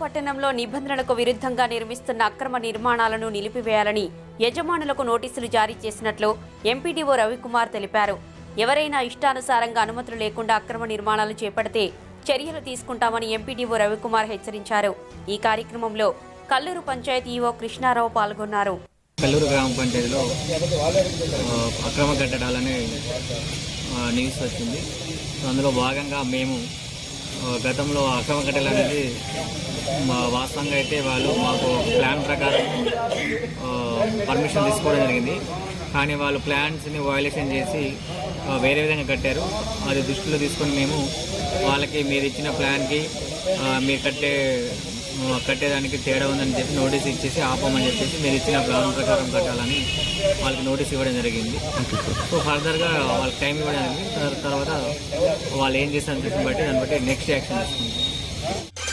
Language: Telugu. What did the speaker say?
పట్టణంలో నిబంధనలకు విరుద్ధంగా నిర్మిస్తున్న అక్రమ నిర్మాణాలను నిలిపివేయాలని యజమానులకు నోటీసులు జారీ చేసినట్లు ఎంపీడీఓ రవికుమార్ తెలిపారు. ఎవరైనా ఇష్టానుసారంగా అనుమతులు లేకుండా అక్రమ నిర్మాణాలు చేపడితే చర్యలు తీసుకుంటామని ఎంపీడీఓ రవికుమార్ హెచ్చరించారు. ఈ కార్యక్రమంలో కల్లూరు పంచాయతీ కృష్ణారావు పాల్గొన్నారు. కల్లూరు గ్రామ పంచాయతీలో అక్రమ కట్టడాలని న్యూస్ వచ్చింది. అందులో భాగంగా మేము గతంలో అక్రమ కట్టడాలు అనేది మా వాస్తవంగా అయితే వాళ్ళు మాకు ప్లాన్ ప్రకారం పర్మిషన్ తీసుకోవడం జరిగింది. కానీ వాళ్ళు ప్లాన్స్ని వయలేషన్ చేసి వేరే విధంగా కట్టారు. అది దృష్టిలో తీసుకొని మేము వాళ్ళకి మీరు ఇచ్చిన ప్లాన్కి మీరు కట్టే కట్టేదానికి తేడా ఉందని చెప్పి నోటీస్ ఇచ్చేసి ఆపమని చెప్పేసి మీరు ఇచ్చిన ప్లాన్ ప్రకారం కట్టాలని వాళ్ళకి నోటీస్ ఇవ్వడం జరిగింది. సో ఫర్దర్గా వాళ్ళకి టైం ఇవ్వడం జరిగింది. తర్- తర్వాత వాళ్ళు ఏం చేస్తారని చెప్పి బట్టి దాన్ని బట్టి నెక్స్ట్ యాక్షన్ తీసుకుంటాం.